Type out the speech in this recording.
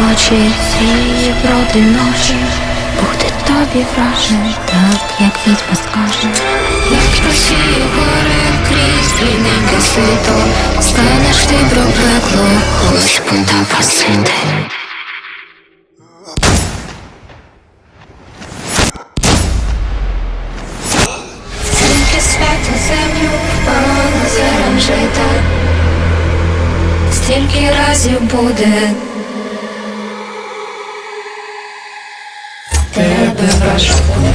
ночі, сіє проти ночі, буде тобі вражений, так як відьма скаже. Як просію гори крізь рідненьке світло, станеш ти про пекло, ось пункта посинти. Стільки свято землю впало стільки разів буде тебе вражу.